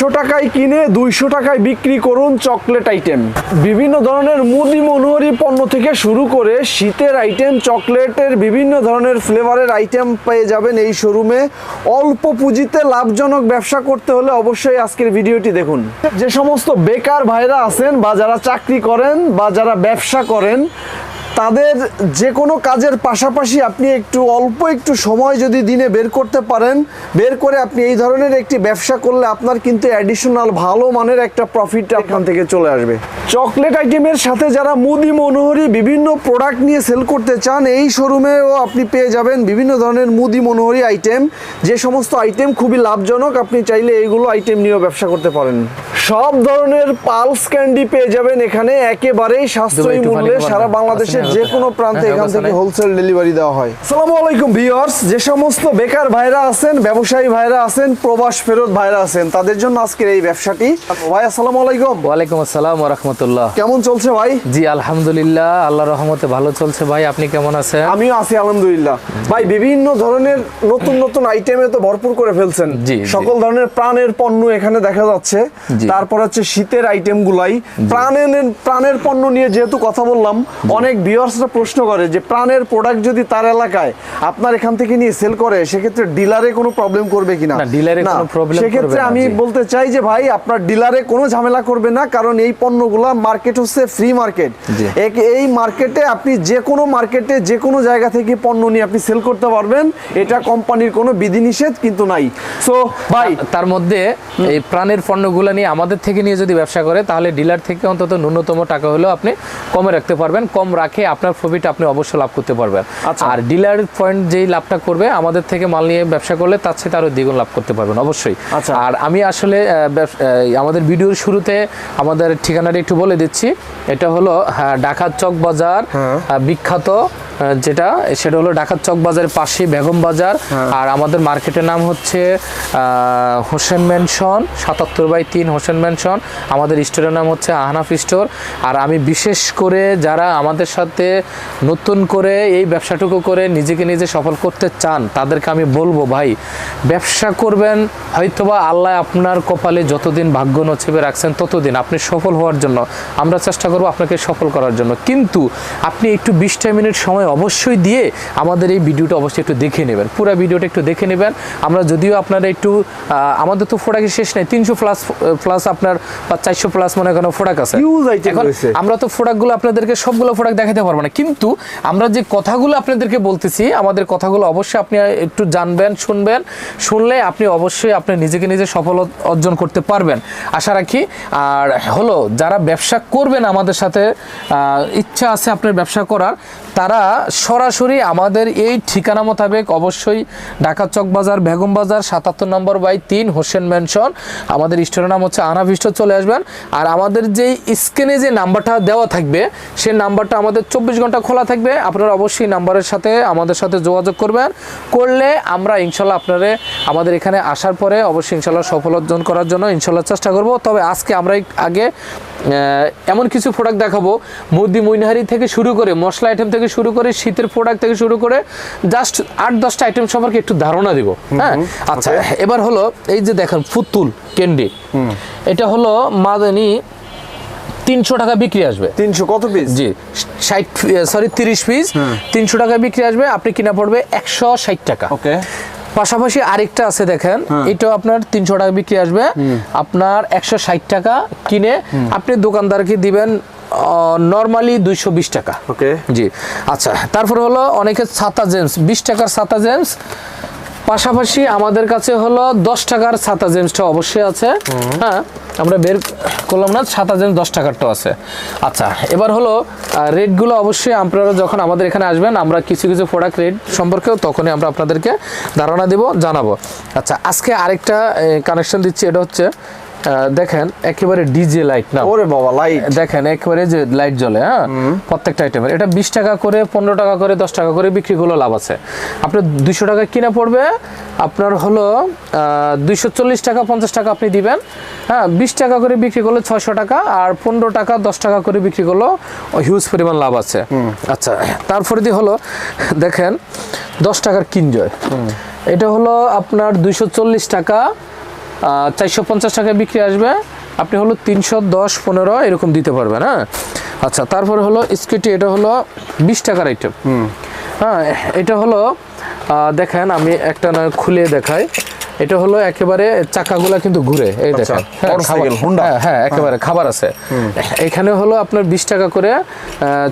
পাঁচশো টাকায় কিনে দুইশো টাকায় বিক্রি করুন চকলেট আইটেম। বিভিন্ন ধরনের মুদি মনোহরি পণ্য থেকে শুরু করে শীতের আইটেম, চকলেটের বিভিন্ন ধরনের ফ্লেভারের আইটেম পেয়ে যাবেন এই শোরুমে। অল্প পুঁজিতে লাভজনক ব্যবসা করতে হলে অবশ্যই আজকের ভিডিওটি দেখুন। যে সমস্ত বেকার ভাইরা আছেন বা যারা চাকরি করেন বা যারা ব্যবসা করেন তাদের যে কোনো কাজের পাশাপাশি আপনি একটু অল্প একটু সময় যদি দিনে বের করতে পারেন বের করে আপনি এই ধরনের একটি ব্যবসা করলে আপনার কিন্তু অ্যাডিশনাল ভালো মানের একটা প্রফিট আপনার থেকে চলে আসবে। চকলেট আইটেমের সাথে যারা মুদি মনোহরি বিভিন্ন প্রোডাক্ট নিয়ে সেল করতে চান এই শোরুমেও আপনি পেয়ে যাবেন বিভিন্ন ধরনের মুদি মনোহরি আইটেম যে সমস্ত আইটেম খুবই লাভজনক আপনি চাইলে এইগুলো আইটেম নিয়েও ব্যবসা করতে পারেন। সব ধরনের পালস ক্যান্ডি পেয়ে যাবেন এখানে। একেবারেই সাশ্রয়ী মূল্যে সারা। বাংলাদেশের যে কোনো প্রান্তে হ্যাঁ, এখান থেকে হোলসেল ডেলিভারি দেওয়া হয়। সালামু আলাইকুম ভিউয়ার্স যে সমস্ত বেকার ভাইরা আছেন ব্যবসায়ী ভাইরা আছেন প্রবাস ফেরত ভাইরা আছেন তাদের জন্য আজকের এই ব্যবসাটি। ভাই আসসালামু আলাইকুম। ওয়ালাইকুম আসসালাম রহমতুল্লাহ। কেমন চলছে ভাই? জি আলহামদুলিল্লাহ আল্লাহ রহমতে ভালো চলছে। ভাই আপনি কেমন আছেন? আমিও আছি আলহামদুলিল্লাহ। ভাই বিভিন্ন ধরনের নতুন নতুন আইটেমে তো ভরপুর করে ফেলছেন। সকল ধরনের প্রাণের পণ্য এখানে দেখা যাচ্ছে। তারপর হচ্ছে শীতের আইটেম গুলাই। প্রাণের প্রাণের পণ্য নিয়ে যেহেতু কথা বললাম অনেক ভিউয়ার্সরা প্রশ্ন করে যে প্রাণের প্রোডাক্ট যদি তার এলাকায় আপনার এখান থেকে নিয়ে সেল করে সেক্ষেত্রে ডিলারে কোনো প্রবলেম করবে কিনা? ডিলারে কোনো problem সেক্ষেত্রে আমি বলতে চাই যে ভাই আপনার ডিলারে কোনো ঝামেলা করবে না কারণ এই পণ্যগুলা মার্কেট হচ্ছে ফ্রি মার্কেট। এই মার্কেটে আপনি যে কোনো মার্কেটে যে কোনো জায়গা থেকে পণ্য নিয়ে আপনি সেল করতে পারবেন এটা কোম্পানির কোনো বিধিনিষেধ কিন্তু নাই। সো ভাই তার মধ্যে এই প্রাণের পণ্যগুলো নিয়ে আমাদের থেকে নিয়ে যদি ব্যবসা করে তাহলে ডিলার থেকে অন্তত ন্যূনতম টাকা হলেও আপনি কমে রাখতে পারবেন। কম রাখে আপনার প্রফিট আপনি অবশ্যই লাভ করতে পারবেন আচ্ছা। আর ডিলার পয়েন্ট যেই লাভটা করবে আমাদের থেকে মাল নিয়ে ব্যবসা করলে তার সাথে আরও দ্বিগুণ লাভ করতে পারবেন অবশ্যই আচ্ছা। আর আমি আসলে আমাদের ভিডিওর শুরুতে আমাদের ঠিকানাটা একটু বলে দিচ্ছি এটা হলো হ্যাঁ, ঢাকার চক বাজার হ্যাঁ। বিখ্যাত যেটা সেটা হলো ঢাকার চক বাজারের পাশে বেগম বাজার। হ্যাঁ। আর আমাদের মার্কেটের নাম হচ্ছে হোসেন ম্যানশন সাতাত্তর বাই তিন হোসেন ম্যানশন আমাদের স্টোরের নাম হচ্ছে আহনাফ স্টোর। আর আমি বিশেষ করে যারা আমাদের সাথে নতুন করে এই ব্যবসাটুকু করে নিজেকে নিজে সফল করতে চান তাদেরকে আমি বলব ভাই ব্যবসা করবেন হয়তোবা আল্লাহ আপনার কপালে যতদিন ভাগ্য নছিবে রাখছেন ততদিন আপনি সফল হওয়ার জন্য আমরা চেষ্টা করব আপনাকে সফল করার জন্য। কিন্তু আপনি একটু বিশটা মিনিট সময় অবশ্যই দিয়ে আমাদের এই ভিডিওটা অবশ্যই একটু দেখে নেবেন। পুরো ভিডিওটা একটু দেখে নেবেন। আমরা যদিও আপনারা একটু আমাদের তো ফোটাকের শেষ নেই তিনশো প্লাস প্লাস আপনার বা চারশো প্লাস মনে করেন ফোটাক আছে। এখন আমরা তো প্রোডাক্টগুলো আপনাদেরকে সবগুলো প্রোডাক্ট দেখাতে পারব না। কিন্তু আমরা যে কথাগুলো আপনাদেরকে বলতেছি আমাদের কথাগুলো অবশ্যই আপনি একটু জানবেন শুনবেন। শুনলে আপনি অবশ্যই আপনি নিজেকে নিজে সফল অর্জন করতে পারবেন। আশা রাখি আর হলো যারা ব্যবসা করবেন আমাদের সাথে ইচ্ছা আছে আপনার ব্যবসা করার। তারা সরাসরি আমাদের এই ঠিকানা মোতাবেক অবশ্যই ঢাকা চক বাজার, বেগম বাজার, সাতাত্তর নম্বর বাই তিন, হোসেন ম্যানশন আমাদের স্টোরের নাম হচ্ছে আনাফ স্টোর চলে আসবেন। আর আমাদের যে স্ক্রিনে যে নাম্বারটা দেওয়া থাকবে, সেই নাম্বারটা আমাদের চব্বিশ ঘণ্টা খোলা থাকবে। আপনারা অবশ্যই নাম্বারের সাথে আমাদের সাথে যোগাযোগ করবেন। করলে আমরা ইনশাল্লাহ আপনারা, আমাদের এখানে আসার পরে অবশ্যই ইনশাল্লাহ সফল অর্জন করার জন্য ইনশাল্লাহ চেষ্টা করব। তবে আজকে আমরা আগে এমন কিছু প্রোডাক্ট দেখাবো। মুদি মুইনহারি থেকে শুরু করে মশলা আইটেম থেকে শুরু করে শীতের প্রোডাক্ট থেকে শুরু করে জাস্ট আট দশটা আইটেম সম্পর্কে একটু ধারণা দিব হ্যাঁ? আচ্ছা এবার হলো এই যে দেখেন ফুতুল ক্যান্ডি এটা হলো মাদানি তিনশো টাকা বিক্রি আসবে। তিনশো কত পিস জি ষাট সরি তিরিশ পিস তিনশো টাকা বিক্রি আসবে আপনি কিনা পড়বে একশো ষাট টাকা। ওকে পাশাপাশি আরেকটা আছে দেখেন। এটাও আপনার তিনশো টাকা বিক্রি আসবে আপনার একশো ষাট টাকা কিনে আপনি দোকানদারকে দিবেন নর্মালি দুইশো বিশ টাকা। ওকে। জি। আচ্ছা তারপর হলো অনেকে ছাতা জেমস বিশ টাকার ছাতা জেমস। পাশাপাশি আমাদের কাছে হলো দশ টাকার ছাতা জেমসটা অবশ্যই আছে। হ্যাঁ আমরা বের করলাম না ছাতা জেমস দশ টাকারটাও আছে। আচ্ছা এবার হলো রেটগুলো অবশ্যই আপনারা যখন আমাদের এখানে আসবেন আমরা কিছু কিছু প্রোডাক্ট রেট সম্পর্কেও তখনই আমরা আপনাদেরকে ধারণা দেব জানাব। আচ্ছা আজকে আরেকটা কানেকশন দিচ্ছি এটা হচ্ছে দেখেন একেবারে ডিজে লাইট না? ওরে বাবা লাইট দেখেন একেবারে যে লাইট জ্বলে হ্যাঁ? প্রত্যেকটা আইটেমের এটা বিশ টাকা করে পনেরো টাকা করে দশ টাকা করে বিক্রি করলে লাভ আছে। আপনার দুইশো টাকা কিনা পড়বে? আপনার হলো দুইশো চল্লিশ টাকা পঞ্চাশ টাকা আপনি দিবেন। হ্যাঁ বিশ টাকা করে বিক্রি করলে ছয়শো টাকা আর পনেরো টাকা দশ টাকা করে বিক্রি করলেও হিউজ পরিমাণ লাভ আছে। আচ্ছা তারপরে দিয়ে হলো দেখেন দশ টাকার কিনজয়। এটা হলো আপনার দুইশো চল্লিশ টাকা চারশো পঞ্চাশ টাকায় বিক্রি আসবে। আপনি হলো তিনশো দশ পনেরো এরকম দিতে পারবেন হ্যাঁ? আচ্ছা তারপরে হলো স্কেটি এটা হলো বিশ টাকার আইটেম হ্যাঁ এটা হলো দেখেন আমি একটা না খুলে দেখাই। এটা হলো একেবারে চাকাগুলা কিন্তু ঘুরে এই আচ্ছা, দেখেন হ্যাঁ। হ্যাঁ, হ্যাঁ একেবারে খাবার আছে। এখানে হলো আপনার বিশ টাকা করে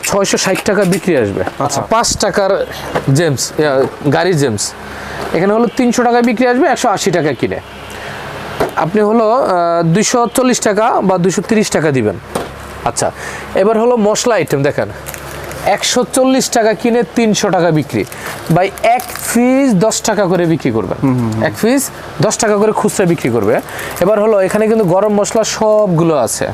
ছয়শো ষাট টাকা বিক্রি আসবে। আচ্ছা। পাঁচ টাকার জেমস গাড়ি জেমস এখানে হলো তিনশো টাকা বিক্রি আসবে একশো আশি টাকা কিনে। আপনি হলো দুশো চল্লিশ টাকা বা দুশো তিরিশ টাকা দিবেন। আচ্ছা এবার হলো মশলা আইটেম দেখেন। একশো চল্লিশ টাকা কিনে তিনশো টাকা বিক্রি। বাই এক পিস দশ টাকা করে বিক্রি করবে এক পিস দশ টাকা করে খুচরা বিক্রি করবে। এবার হলো এখানে কিন্তু গরম মশলা সবগুলো আছে।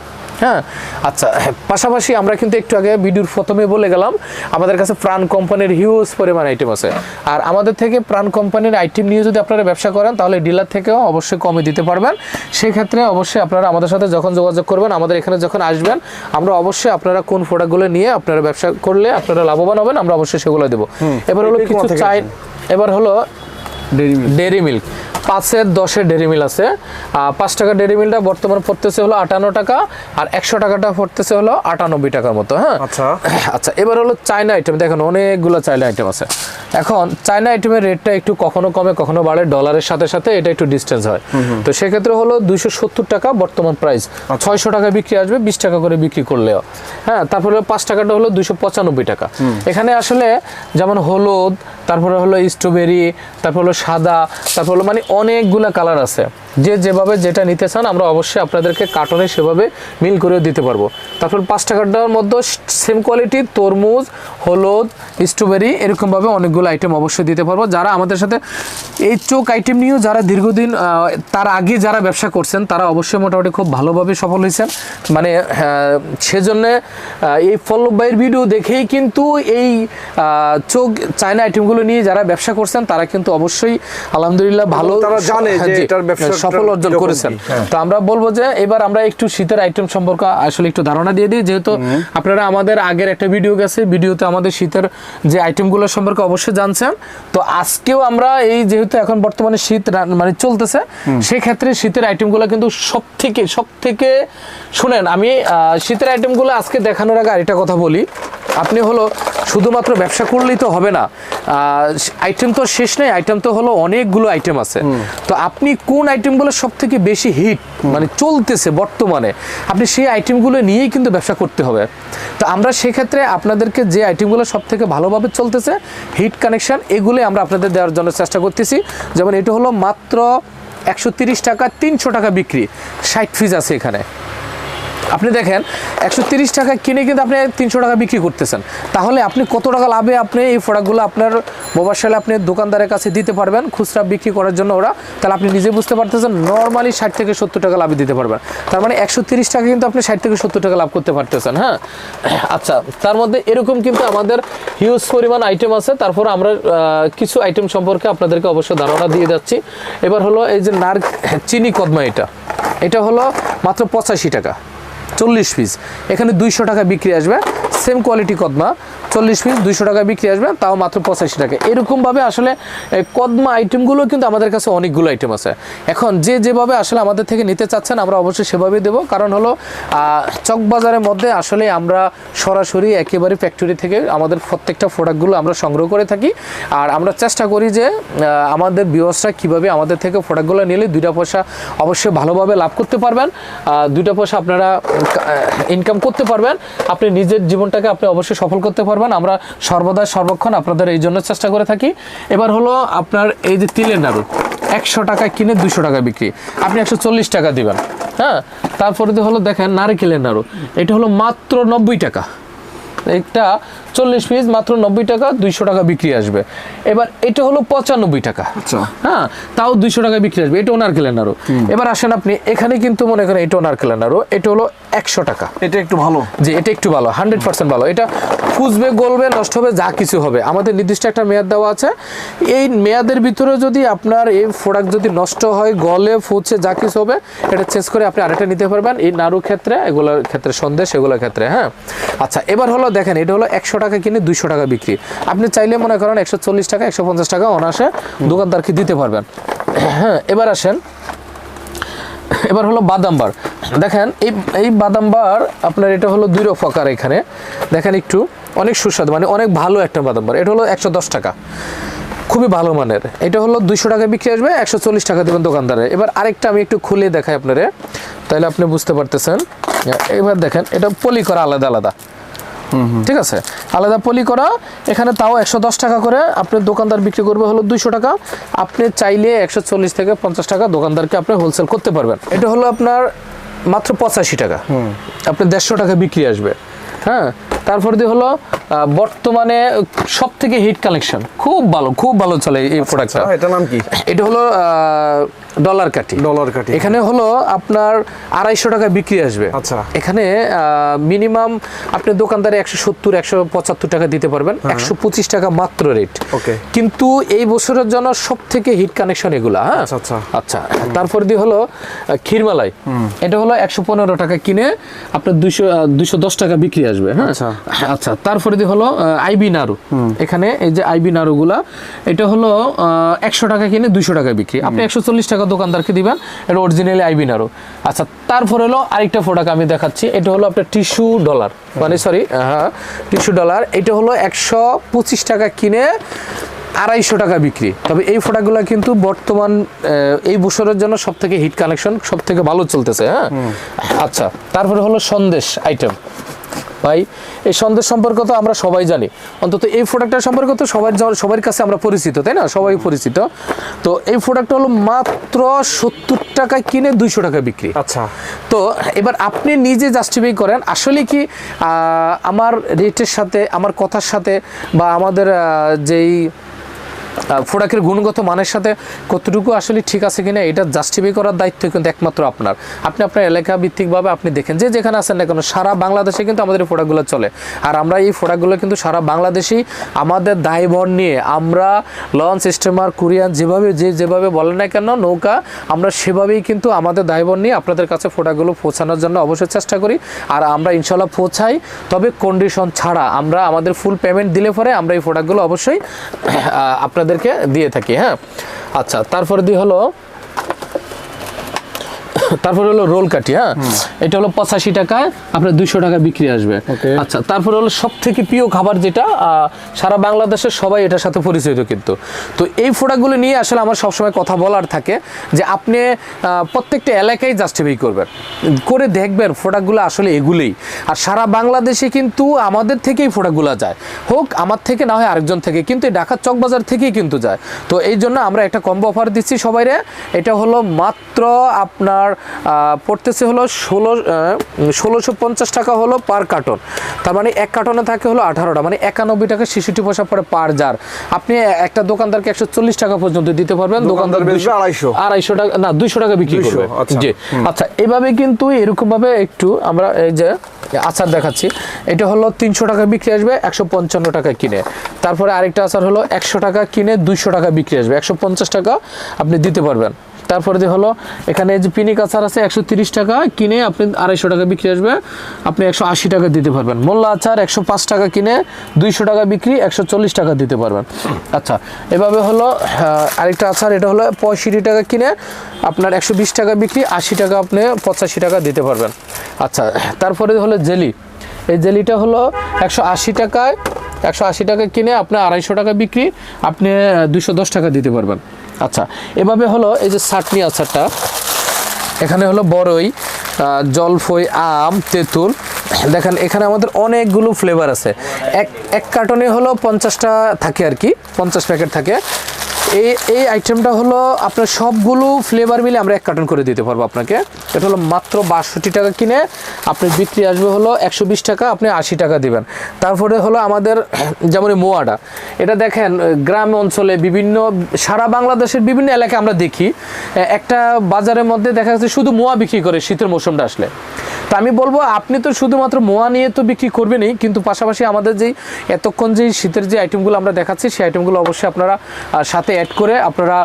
হ্যাঁ? আচ্ছা পাশাপাশি আমরা কিন্তু একটু আগে ভিডিওর প্রথমে বলে গেলাম আমাদের কাছে প্রাণ কোম্পানির হিউজ পরিমাণ আইটেম আছে। আর আমাদের থেকে প্রাণ কোম্পানির আইটেম নিয়ে যদি আপনারা ব্যবসা করেন তাহলে ডিলার থেকেও অবশ্যই কমে দিতে পারবেন। সেই ক্ষেত্রে অবশ্যই আপনারা আমাদের সাথে যখন যোগাযোগ করবেন আমাদের এখানে যখন আসবেন আমরা অবশ্যই আপনারা কোন প্রোডাক্টগুলো নিয়ে আপনারা ব্যবসা করলে আপনারা লাভবান হবেন আমরা অবশ্যই সেগুলো দেবো। এবার হলো কিছু চাই এবার হলো ডেরি মিল্ক পাঁচের দশের ডেরি মিল আছে। পাঁচ টাকা ডেরি মিলটা বর্তমানে পড়তেছে হলো আটান্ন টাকা আর একশো টাকাটা পড়তেছে হলো আটানব্বই টাকার মতো হ্যাঁ? আচ্ছা। আচ্ছা এবার হলো চায়না আইটেম দেখেন অনেকগুলো চায়না আইটেম আছে। এখন চায়না আইটেমের রেটটা একটু কখনো কমে কখনো বাড়ে ডলারের সাথে সাথে এটা একটু ডিস্টেন্স হয়। তো সেক্ষেত্রে হলো দুইশো সত্তর টাকা বর্তমান প্রাইস ছয়শো টাকা বিক্রি আসবে বিশ টাকা করে বিক্রি করলেও। হ্যাঁ তারপরে পাঁচ টাকাটা হলো দুইশো পঁচানব্বই টাকা। এখানে আসলে যেমন হলুদ তারপরে হলো স্ট্রবেরি তারপর হলো সাদা তারপর হলো মানে অনেকগুলা কালার আছে। যে যেভাবে যেটা নিতে চান আমরা অবশ্যই আপনাদেরকে কার্টনে সেভাবে মিল করে দিতে পারব। তারপর পাঁচ টাকাটার মধ্যে সেম কোয়ালিটি তরমুজ হলুদ স্ট্রবেরি এরকমভাবে অনেকগুলো আইটেম অবশ্যই দিতে পারব। যারা আমাদের সাথে এই চোখ আইটেম নিয়েও যারা দীর্ঘদিন তার আগে যারা ব্যবসা করছেন তারা অবশ্যই মোটামুটি খুব ভালোভাবে সফল হয়েছেন। মানে হ্যাঁ, সেজন্য এই ফল্লভ ভাইয়ের ভিডিও দেখেই কিন্তু এই চোখ চায়না আইটেমগুলো নিয়ে যারা ব্যবসা করছেন তারা কিন্তু অবশ্যই আলহামদুলিল্লাহ ভালো তারা জানে যে হ্যাঁ, এটার ব্যবসাটার সফল অর্জন করেছেন। হ্যাঁ। তো আমরা বলব যে এবার আমরা একটু শীতের আইটেম সম্পর্কে আসলে একটু ধারণা দিয়ে দিই। যেহেতু আপনারা আমাদের আগের একটা ভিডিও গেছে ভিডিওতে আমাদের শীতের যে আইটেমগুলো সম্পর্কে অবশ্যই জানছেন। তো আজকেও আমরা এই যেহেতু এখন বর্তমানে শীত মানে চলতেছে সেই ক্ষেত্রে শীতের আইটেমগুলো কিন্তু সব থেকে সব থেকে শুনেন আমি শীতের আইটেমগুলো আজকে দেখানোর আগে আরেকটা কথা বলি। আপনি হলো শুধুমাত্র ব্যবসা করলেই তো হবে না। আইটেম তো শেষ নেই আইটেম তো হলো অনেকগুলো আইটেম আছে। তো আপনি কোন আইটেমগুলো সব থেকে বেশি হিট মানে চলতেছে বর্তমানে। আপনি সেই আইটেমগুলো নিয়েই কিন্তু ব্যবসা করতে হবে। তো আমরা সেক্ষেত্রে আপনাদেরকে যে আইটেমগুলো সব থেকে ভালোভাবে চলতেছে হিট কানেকশান এগুলো আমরা আপনাদের দেওয়ার জন্য চেষ্টা করতেছি। যেমন এটা হলো মাত্র একশো টাকা, তিনশো টাকা বিক্রি। ষাট ফিজ আছে এখানে। আপনি দেখেন, একশো টাকা কিনে কিন্তু আপনি তিনশো টাকা বিক্রি করতেছেন। তাহলে আপনি কত টাকা লাভে আপনি এই প্রোডাক্টগুলো আপনার মোবাইল আপনি দোকানদারের কাছে দিতে পারবেন, খুচরা বিক্রি করার জন্য ওরা। তাহলে আপনি নিজে বুঝতে পারতেছেন নর্মালি ষাট থেকে সত্তর টাকা লাভে দিতে পারবেন। তার মানে একশো টাকা কিন্তু আপনি ষাট থেকে সত্তর টাকা লাভ করতে পারতেছেন হ্যাঁ? আচ্ছা তার মধ্যে এরকম কিন্তু আমাদের হিউজ পরিমাণ আইটেম আছে। তারপর আমরা কিছু আইটেম সম্পর্কে আপনাদেরকে অবশ্যই ধারণা দিয়ে যাচ্ছি। এবার হলো এই যে নার চিনি কদমা এটা। এটা হলো মাত্র পঁচাশি টাকা। চল্লিশ পিস এখানে দুইশো টাকা বিক্রি আসবে। সেম কোয়ালিটি কদমা। চল্লিশ পিস দুইশো টাকা বিক্রি আসবে, তাও মাত্র পঁচাশি টাকা। এরকমভাবে আসলে কদমা আইটেমগুলো কিন্তু আমাদের কাছে অনেকগুলো আইটেম আছে। এখন যে যেভাবে আসলে আমাদের থেকে নিতে চাচ্ছেন, আমরা অবশ্যই সেভাবেই দেবো। কারণ হলো চকবাজারের মধ্যে আসলে আমরা সরাসরি একেবারে ফ্যাক্টরি থেকে আমাদের প্রত্যেকটা প্রোডাক্টগুলো আমরা সংগ্রহ করে থাকি। আর আমরা চেষ্টা করি যে আমাদের বিয়সরা কীভাবে আমাদের থেকে প্রোডাক্টগুলো নিলে দুইটা পয়সা অবশ্যই ভালোভাবে লাভ করতে পারবেন। দুইটা পয়সা আপনারা ইনকাম করতে পারবেন। আপনি নিজের জীবনটাকে আপনি অবশ্যই সফল করতে পারবেন। আমরা সর্বদা সর্বক্ষণ আপনাদের এই জন্য চেষ্টা করে থাকি। এবার হলো আপনার এই যে তিলের নাড়ু, একশো টাকা কিনে দুশো টাকা বিক্রি। আপনি একশো চল্লিশ টাকা দিবেন হ্যাঁ? তারপরে হলো দেখেন নারকেলের নাড়ু, এটা হলো মাত্র নব্বই টাকা। একটা চল্লিশ পিস মাত্র নব্বই টাকা দুইশো টাকা বিক্রি আসবে। এবার এটা হলো পঁচানব্বই টাকা। আচ্ছা। হ্যাঁ তাও দুইশো টাকা বিক্রি আসবে। এটাও নারকেলের নাড়ু এবার আসেন আপনি এখানে কিন্তু মনে করেন এটাও নারকেলের নাড়ু এটা হলো একশো টাকা। এটা একটু ভালো। যে এটা একটু ভালো হান্ড্রেড পার্সেন্ট ভালো। এটা ফুসবে গলবে নষ্ট হবে যা কিছু হবে। আমাদের নির্দিষ্ট একটা মেয়াদ দেওয়া আছে। এই মেয়াদের ভিতরে যদি আপনার এই প্রোডাক্ট যদি নষ্ট হয় গলে ফুচে যা কিছু হবে এটা চেঞ্জ করে আপনি আরেকটা নিতে পারবেন। এই নাড়ু ক্ষেত্রে এগুলোর ক্ষেত্রে সন্দেশ এগুলোর ক্ষেত্রে হ্যাঁ। আচ্ছা এবার হলো দেখেন এটা হলো একশো টাকা কিনে দুইশো টাকা বিক্রি। আপনি চাইলে মনে করেন একশো চল্লিশ টাকা, একশো পঞ্চাশ টাকা অনায়াসে দোকানদারকে দিতে পারবেন। হ্যাঁ এবার আসেন। এবার হলো বাদাম বার। দেখেন, এই এই বাদাম বার, আপনার এটা হলো দুই রফাকার এখানে। দেখেন একটু, অনেক সুস্বাদু মানে অনেক ভালো একটা বাদাম বার। এটা হলো একশো দশ টাকা। খুবই ভালো মানের। এটা হলো দুইশো টাকা বিক্রি আসবে, একশো চল্লিশ টাকা দেবেন দোকানদারে। এবার আরেকটা আমি একটু খুলে দেখাই আপনারে, তাহলে আপনি বুঝতে পারতেছেন। এবার দেখেন, এটা পলি করা আলাদা আলাদা। ঠিক আছে? আলাদা পলি করা এখানে তাও একশো দশ টাকা করে। আপনি দোকানদার বিক্রি করবে হলো দুইশো টাকা। আপনি চাইলে একশো চল্লিশ থেকে পঞ্চাশ টাকা দোকানদারকে আপনি হোলসেল করতে পারবেন। এটা হলো আপনার মাত্র পঁচাশি টাকা। আপনি দেড়শো টাকা বিক্রি আসবে। হ্যাঁ? তারপরে দিয়ে হলো বর্তমানে সব থেকে হিট কালেকশন খুব ভালো খুব ভালো চলে এই প্রোডাক্টটা আচ্ছা, এটার নাম কি? এটা হলো ডলার কাটি ডলার কাটি এখানে হলো আপনার আড়াইশো টাকা বিক্রি আসবে। আচ্ছা। এখানে মিনিমাম আপনি দোকানদারে একশো সত্তর একশো পঁচাত্তর টাকা দিতে পারবেন। একশো পঁচিশ টাকা মাত্র রেট ওকে। কিন্তু এই বছরের জন্য সব থেকে হিট কানেকশন এগুলা হ্যাঁ? আচ্ছা, আচ্ছা। আচ্ছা তারপর দিয়ে হলো ক্ষীরমালাই। এটা হলো একশো পনেরো টাকা কিনে আপনার দুইশো দুইশো দশ টাকা বিক্রি আসবে হ্যাঁ? আচ্ছা। আচ্ছা তারপরে দিয়ে হলো আইবি নাড়ু। এখানে এই যে আইবি নাড়ুগুলা এটা হলো একশো টাকা কিনে দুইশো টাকা বিক্রি। আপনি একশো চল্লিশ টাকা দোকানদারকে দিবেন এটা অরিজিনালি আইবি নাড়ু। আচ্ছা তারপরে হলো আরেকটা প্রোডাক্ট আমি দেখাচ্ছি এটা হলো আপনার টিস্যু ডলার মানে সরি হ্যাঁ টিস্যু ডলার এটা হলো একশো পঁচিশ টাকা কিনে আড়াইশো টাকা বিক্রি। তবে এই প্রোডাক্টগুলো কিন্তু বর্তমান এই বছরের জন্য সব থেকে হিট কালেকশন সব থেকে ভালো চলতেছে হ্যাঁ? আচ্ছা তারপরে হলো সন্দেশ আইটেম ভাই এই সন্দেশ সম্পর্ক তো আমরা সবাই জানি। অন্তত এই প্রোডাক্টটার সম্পর্কে তো সবাই সবার কাছে আমরা পরিচিত তাই না? সবাই পরিচিত। তো এই প্রোডাক্টটা হলো মাত্র সত্তর টাকায় কিনে দুইশো টাকা বিক্রি। আচ্ছা। তো এবার আপনি নিজে জাস্টিফাই করেন। আসলে কি আমার রেটের সাথে আমার কথার সাথে বা আমাদের যেই প্রোডাক্টের গুণগত মানের সাথে কতটুকু আসলে ঠিক আছে কিনা এটা জাস্টিফাই করার দায়িত্ব কিন্তু একমাত্র আপনার। আপনি আপনার এলাকা ভিত্তিকভাবে আপনি দেখেন যে যেখানে আছেন না কেন সারা বাংলাদেশে কিন্তু আমাদের প্রোডাক্টগুলো চলে। আর আমরা এই প্রোডাক্টগুলো কিন্তু সারা বাংলাদেশেই আমাদের দায়বর নিয়ে আমরা লঞ্চ স্টিমার কুরিয়ান যেভাবে যে যেভাবে বলেন না কেন নৌকা আমরা সেভাবেই কিন্তু আমাদের দায়বর নিয়ে আপনাদের কাছে প্রোডাক্টগুলো পৌঁছানোর জন্য অবশ্যই চেষ্টা করি। আর আমরা ইনশাল্লাহ পৌঁছাই তবে কন্ডিশন ছাড়া আমরা আমাদের ফুল পেমেন্ট দিলে পরে আমরা এই প্রোডাক্টগুলো অবশ্যই আহ, আপনাদেরকে দিয়ে থাকি হ্যাঁ? আচ্ছা তারপর দিয়ে হলো তারপরে হলো রোল কাটি হ্যাঁ? এটা হলো পঁচাশি টাকায় আপনার দুইশো টাকা বিক্রি আসবে। আচ্ছা তারপরে হলো সব থেকে প্রিয় খাবার যেটা সারা বাংলাদেশের সবাই এটার সাথে পরিচিত কিন্তু। তো এই প্রোডাক্টগুলো নিয়ে আসলে আমার সবসময় কথা বলার থাকে যে আপনি প্রত্যেকটা এলাকায় জাস্টিফাই করবেন। করে দেখবেন প্রোডাক্টগুলো আসলে এগুলোই। আর সারা বাংলাদেশে কিন্তু আমাদের থেকেই প্রোডাক্টগুলো যায়। হোক আমার থেকে না হয় আরেকজন থেকে কিন্তু ঢাকার চকবাজার থেকেই কিন্তু যায়। তো এই জন্য আমরা একটা কম্বো অফার দিচ্ছি সবাইরে। এটা হলো মাত্র আপনার পড়তেছে হলো ষোলো ষোলোশো পঞ্চাশ টাকা হলো পার কার্টন তার মানে এক কার্টনে থাকে হলো আঠারোটা মানে একানব্বই টাকা শিশুটি পয়সা পড়ে পার জার আপনি একটা দোকানদারকে একশো চল্লিশ টাকা পর্যন্ত দিতে পারবেন দোকানদার আড়াইশো। আড়াইশো টাকা না দুইশো টাকা বিক্রি 200 করবে। আচ্ছা। জি আচ্ছা এভাবে কিন্তু এরকমভাবে একটু আমরা এই যে আচার দেখাচ্ছি এটা হলো তিনশো টাকা বিক্রি আসবে একশো পঞ্চান্ন টাকা কিনে। তারপরে আরেকটা আচার হলো একশো টাকা কিনে দুইশো টাকা বিক্রি আসবে একশো পঞ্চাশ টাকা আপনি দিতে পারবেন। তারপরে যে হলো, এখানে যে পিনিক আচার আছে একশো টাকা, কিনে আপনি আড়াইশো টাকা বিক্রি আসবে। আপনি একশো আশি টাকা দিতে পারবেন। মোল্লা আচার একশো পাঁচ টাকা কিনে দুইশো টাকা বিক্রি, একশো চল্লিশ টাকা দিতে পারবেন। আচ্ছা এভাবে হলো আরেকটা আচার, এটা হলো পঁয়ষট্টি টাকা কিনে আপনার একশো বিশ টাকা বিক্রি, আশি টাকা আপনি পঁচাশি টাকা দিতে পারবেন। আচ্ছা তারপরে হলো জেলি। এই জেলিটা হলো একশো আশি টাকায়, একশো আশি টাকা কিনে আপনি আড়াইশো টাকা বিক্রি, আপনি দশ টাকা দিতে পারবেন। আচ্ছা এভাবে হলো এই যে চাটনি আচারটা। এখানে হলো বড়ই জলফই, আম, তেঁতুল। দেখেন, এখানে আমাদের অনেকগুলো ফ্লেভার আছে। এক এক কার্টনে হলো পঞ্চাশটা থাকে আর কি, পঞ্চাশ প্যাকেট থাকে। এই এই আইটেমটা হলো আপনার সবগুলো ফ্লেভার মিলে আমরা এক কার্টন করে দিতে পারব আপনাকে। এটা হলো মাত্র বাষট্টি টাকা কিনে আপনি বিক্রি আসবে হলো একশো বিশ টাকা, আপনি আশি টাকা দিবেন। তারপরে হলো আমাদের যেমন মোয়াটা, এটা দেখেন, গ্রাম অঞ্চলে বিভিন্ন, সারা বাংলাদেশের বিভিন্ন এলাকায় আমরা দেখি, একটা বাজারের মধ্যে দেখা যাচ্ছে শুধু মোয়া বিক্রি করে শীতের মৌসুমটা আসলে। তা আমি বলব, আপনি তো শুধুমাত্র মোয়া নিয়ে তো বিক্রি করবেনই, কিন্তু পাশাপাশি আমাদের যেই, এতক্ষণ যেই শীতের যে আইটেমগুলো আমরা দেখাচ্ছি, সেই আইটেমগুলো অবশ্যই আপনারা সাথে অ্যাড করে আপনারা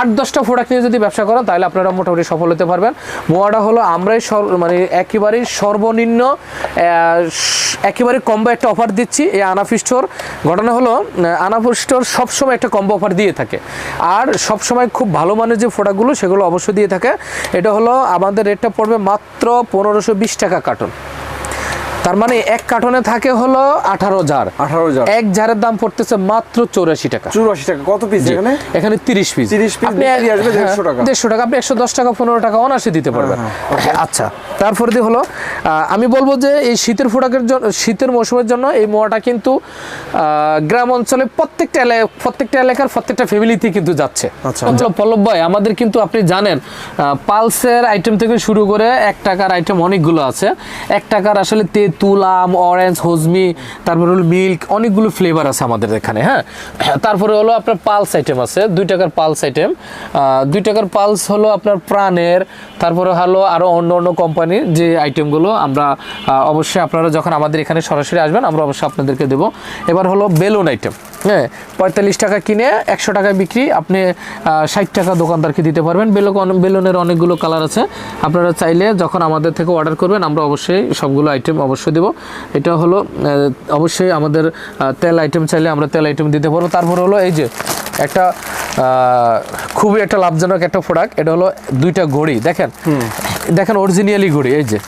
আট দশটা প্রোডাক্ট নিয়ে যদি ব্যবসা করেন তাহলে আপনারা মোটামুটি সফল হতে পারবেন। মোয়াটা হলো আমরাই মানে একেবারেই সর্বনিম্ন একেবারে কম্বো একটা অফার দিচ্ছি এই আনাফি স্টোর ঘটনা হলো আহ, আনাফি স্টোর সবসময় একটা কম্বো অফার দিয়ে থাকে। আর সবসময় খুব ভালো মানের যে প্রোডাক্টগুলো সেগুলো অবশ্যই দিয়ে থাকে। এটা হলো আমাদের রেটটা পড়বে মাত্র পনেরোশো টাকা কার্টন তার মানে এক কার্টনে থাকে হলো আঠারো জার আঠারো হাজার এক জারের দাম পড়তেছে মাত্র চৌরাশি টাকা। চুরাশি টাকা। কত পিস এখানে? এখানে তিরিশ পিস 30 piece আপনি বিক্রি আসবে 150 টাকা। দেড়শো টাকা। আপনি একশো দশ টাকা পনেরো টাকা অনাসে দিতে পারবেন। হ্যাঁ, আচ্ছা। তারপরে দিয়ে হলো আমি বলব যে এই শীতের ফোটাকের জন্য শীতের মৌসুমের জন্য এই মোয়াটা কিন্তু আহ, গ্রাম অঞ্চলে প্রত্যেকটা এলাকা প্রত্যেকটা এলাকার প্রত্যেকটা ফ্যামিলিতে কিন্তু যাচ্ছে। আচ্ছা। পল্লব ভাই আমাদের কিন্তু আপনি জানেন পালসের আইটেম থেকে শুরু করে এক টাকার আইটেম অনেকগুলো আছে। এক টাকার আসলে তেঁতুল আম অরেঞ্জ হজমি, তারপরে হলো মিল্ক অনেকগুলো ফ্লেভার আছে আমাদের এখানে হ্যাঁ? তারপরে হলো আপনার পালস আইটেম আছে, দুই টাকার পালস আইটেম দুই টাকার পালস হলো আপনার প্রাণের, তারপরে হলো আরও অন্য অন্য কোম্পানির যে আইটেমগুলো আমরা অবশ্যই আপনারা যখন আমাদের এখানে সরাসরি আসবেন, আমরা অবশ্যই আপনাদেরকে দেবো। এবার হলো বেলুন আইটেম হ্যাঁ? পঁয়তাল্লিশ টাকা কিনে একশো টাকায় বিক্রি, আপনি ষাট টাকা দোকানদারকে দিতে পারবেন। বেলুন, বেলুনের অনেকগুলো কালার আছে, আপনারা চাইলে যখন আমাদের থেকে অর্ডার করবেন, আমরা অবশ্যই সবগুলো আইটেম অবশ্যই দেবো। এটা হলো অবশ্যই আমাদের তেল আইটেম চাইলে আমরা তেল আইটেম দিতে পারব। তারপর হলো এই যে একটা খুবই একটা লাভজনক একটা প্রোডাক্ট এটা হলো দুইটা ঘড়ি। দেখেন? দেখেন অরিজিনালি ঘড়ি এই যে।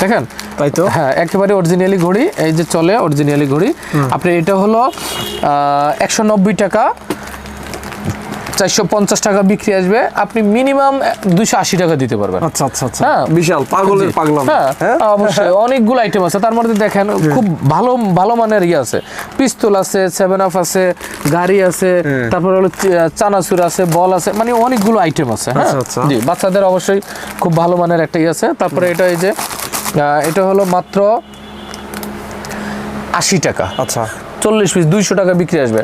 দেখেন? তাই তো? হ্যাঁ একেবারে অরিজিনালি ঘড়ি এই যে চলে অরিজিনালি ঘড়ি। আপনি এটা হলো একশো নব্বই টাকা চারশো পঞ্চাশ টাকা বিক্রি আসবে। আপনি মিনিমাম দুশো আশি টাকা দিতে পারবেন। আচ্ছা আচ্ছা আচ্ছা। হ্যাঁ। বিশাল পাগলের পাগলাম। হ্যাঁ হ্যাঁ? অবশ্যই অনেকগুলো আইটেম আছে। তার মধ্যে দেখেন খুব ভালো ভালো মানের ইয়ে আছে। পিস্তল আছে সেভেন আপ আছে গাড়ি আছে তারপর হলো চানাচুর আছে বল আছে মানে অনেকগুলো আইটেম আছে হ্যাঁ? আচ্ছা, আচ্ছা। জি বাচ্চাদের অবশ্যই খুব ভালো মানের একটা ইয়ে আছে। তারপরে এটা এই যে আহ, এটা হলো মাত্র আশি টাকা। আচ্ছা। চল্লিশ পিস দুইশো টাকা বিক্রি আসবে।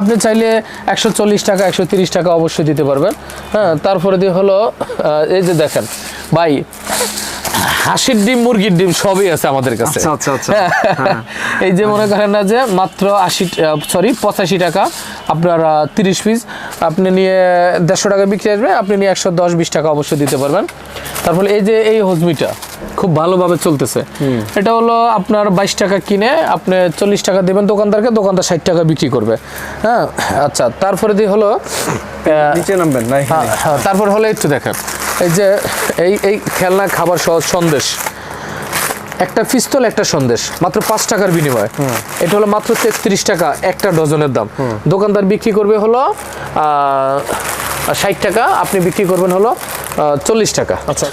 আপনি চাইলে একশো চল্লিশ টাকা একশো তিরিশ টাকা অবশ্যই দিতে পারবেন। হ্যাঁ তারপরে দিয়ে হলো এই যে দেখেন ভাই হাঁসির ডিম মুরগির ডিম সবই আছে আমাদের কাছে। আচ্ছা, আচ্ছা, আচ্ছা। হ্যাঁ। এই যে মনে করেন না যে মাত্র আশি সরি পঁচাশি টাকা আপনার তিরিশ পিস আপনি নিয়ে দেড়শো টাকা বিক্রি আসবে আপনি নিয়ে একশো দশ বিশ টাকা অবশ্যই দিতে পারবেন। তারপরে এই যে এই হজমিটা খুব ভালোভাবে চলতেছে। এটা হলো আপনার বাইশ টাকা কিনে আপনি চল্লিশ টাকা দেবেন দোকানদারকে দোকানদার ষাট টাকা বিক্রি করবে। হ্যাঁ আচ্ছা তারপরে দিয়ে হলো নিচে নামবেন না হ্যাঁ, হ্যাঁ, তারপর হলো একটু দেখেন। এই যে এই এই খেলনা খাবার সহ সন্দেশ। একটা পিস্তল একটা সন্দেশ মাত্র পাঁচ টাকার বিনিময়। এটা হলো মাত্র তেত্রিশ টাকা একটা ডজনের দাম। দোকানদার বিক্রি করবে হলো ষাট টাকা আপনি বিক্রি করবেন হলো চল্লিশ টাকা। আচ্ছা।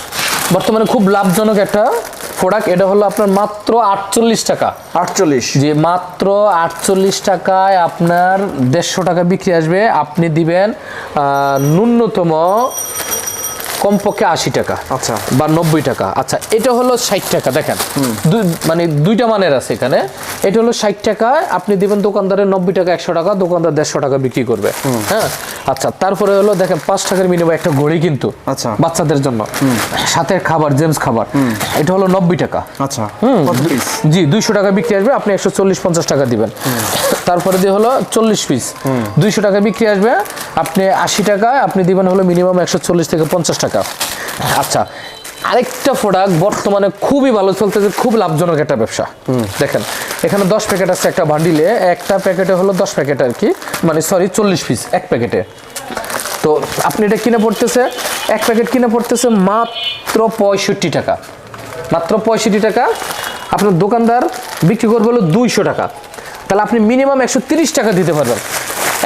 বর্তমানে খুব লাভজনক একটা প্রোডাক্ট এটা হলো আপনার মাত্র আটচল্লিশ টাকা। আটচল্লিশ। যে মাত্র আটচল্লিশ টাকায় আপনার দেড়শো টাকা বিক্রি আসবে। আপনি দিবেন ন্যূনতম কমপক্ষে আশি টাকা আচ্ছা। বা নব্বই টাকা। আচ্ছা এটা হলো ষাট টাকা। দেখেন মানে দুইটা মানের আছে এখানে। এটা হলো ষাট টাকায় আপনি দিবেন দোকানদারের নব্বই টাকা একশো টাকা দোকানদার দেড়শো টাকা বিক্রি করবে। হ্যাঁ? আচ্ছা তারপরে হলো দেখেন পাঁচ টাকার মিনিমাম একটা ঘড়ি কিন্তু আচ্ছা। বাচ্চাদের জন্য। সাথে খাবার জেমস খাবার। এটা হলো নব্বই টাকা। আচ্ছা জি দুইশো টাকা বিক্রি আসবে আপনি একশো চল্লিশ পঞ্চাশ টাকা দিবেন। তারপরে দিয়ে হলো চল্লিশ পিস দুইশো টাকা বিক্রি আসবে আপনি আশি টাকায় আপনি দিবেন হলো মিনিমাম একশো চল্লিশ থেকে পঞ্চাশ টাকা। আচ্ছা আরেকটা প্রোডাক্ট বর্তমানে খুবই ভালো চলতেছে খুব লাভজনক একটা ব্যবসা। দেখেন এখানে দশ প্যাকেট আছে একটা বান্ডিলে একটা প্যাকেটে হলো দশ প্যাকেট আর কি মানে সরি চল্লিশ পিস এক প্যাকেটে তো আপনি এটা কিনে পড়তেছে এক প্যাকেট কিনে পড়তেছে মাত্র পঁয়ষট্টি টাকা। মাত্র পঁয়ষট্টি টাকা আপনার দোকানদার বিক্রি করবে হলো দুইশো টাকা। তাহলে আপনি মিনিমাম একশো তিরিশ টাকা দিতে পারবেন।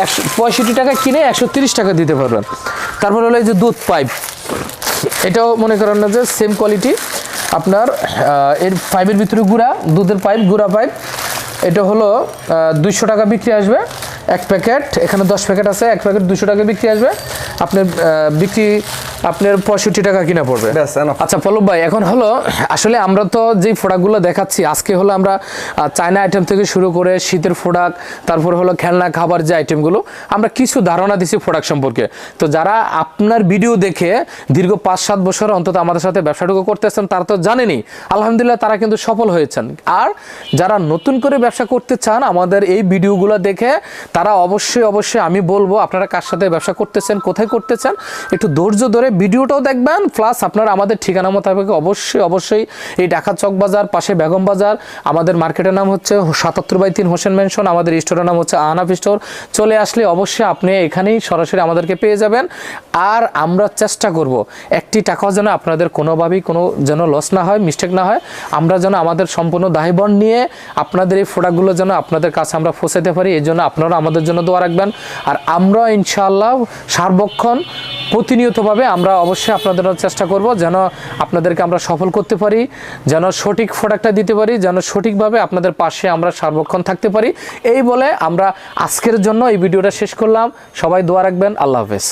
একশো পঁয়ষট্টি টাকা কিনে একশো তিরিশ টাকা দিতে পারবেন। তারপর হলো এই যে দুধ পাইপ। এটাও মনে করেন না যে সেম কোয়ালিটি আপনার এর পাইপের ভিতরে গুঁড়া, দুধের পাইপ, গুঁড়া পাইপ। এটা হলো দুইশো টাকা বিক্রি আসবে। এক প্যাকেট, এখানে দশ প্যাকেট আছে, এক প্যাকেট দুশো টাকা বিক্রি আসবে। আপনার বিক্রি আপনার পঁয়ষট্টি টাকা কিনা পড়বে। আচ্ছা পল্লব ভাই এখন হলো আসলে আমরা তো যে প্রোডাক্টগুলো দেখাচ্ছি আজকে হলো আমরা চায়না আইটেম থেকে শুরু করে শীতের প্রোডাক্ট তারপর হলো খেলনা খাবার যে আইটেমগুলো আমরা কিছু ধারণা দিছি প্রোডাক্ট সম্পর্কে। তো যারা আপনার ভিডিও দেখে দীর্ঘ পাঁচ সাত বছর অন্তত আমাদের সাথে ব্যবসাটুকু করতেছেন তারা তো জানেনি। আলহামদুলিল্লাহ তারা কিন্তু সফল হয়েছেন। আর যারা নতুন করে ব্যবসা করতে চান আমাদের এই ভিডিওগুলো দেখে তারা অবশ্যই অবশ্যই আমি বলব আপনারা কার সাথে ব্যবসা করতেছেন কোথায় করতেছেন একটু ধৈর্য ধরে ভিডিওটাও দেখবেন প্লাস আপনারা আমাদের ঠিকানা মোতাবেক অবশ্যই অবশ্যই এই ঢাকা চক বাজার, পাশে বেগম বাজার, আমাদের মার্কেটের নাম হচ্ছে সাতাত্তর বাই তিন হোসেন মেনশন আমাদের স্টোরের নাম হচ্ছে আহনাফ স্টোর। চলে আসলে অবশ্যই আপনি এখানেই সরাসরি আমাদেরকে পেয়ে যাবেন। আর আমরা চেষ্টা করব, একটি টাকাও যেন আপনাদের কোনোভাবেই কোনো যেন লস না হয় মিস্টেক না হয়। আমরা যেন আমাদের সম্পূর্ণ দায়বন নিয়ে আপনাদের এই প্রোডাক্টগুলো যেন আপনাদের কাছে আমরা পৌঁছাতে পারি, এই জন্য আপনারা আমাদের জন্য দোয়া রাখবেন। আর আমরা ইনশাআল্লাহ সার্বক্ষণ প্রতিনিয়তভাবে আমরা অবশ্যই আপনাদের চেষ্টা করব যেন আপনাদেরকে আমরা সফল করতে পারি, যেন সঠিক প্রোডাক্টটা দিতে পারি, যেন সঠিকভাবে আপনাদের পাশে আমরা সার্বক্ষণ থাকতে পারি। এই বলে আমরা আজকের জন্য এই ভিডিওটা শেষ করলাম। সবাই দোয়া রাখবেন। আল্লাহ হাফেজ।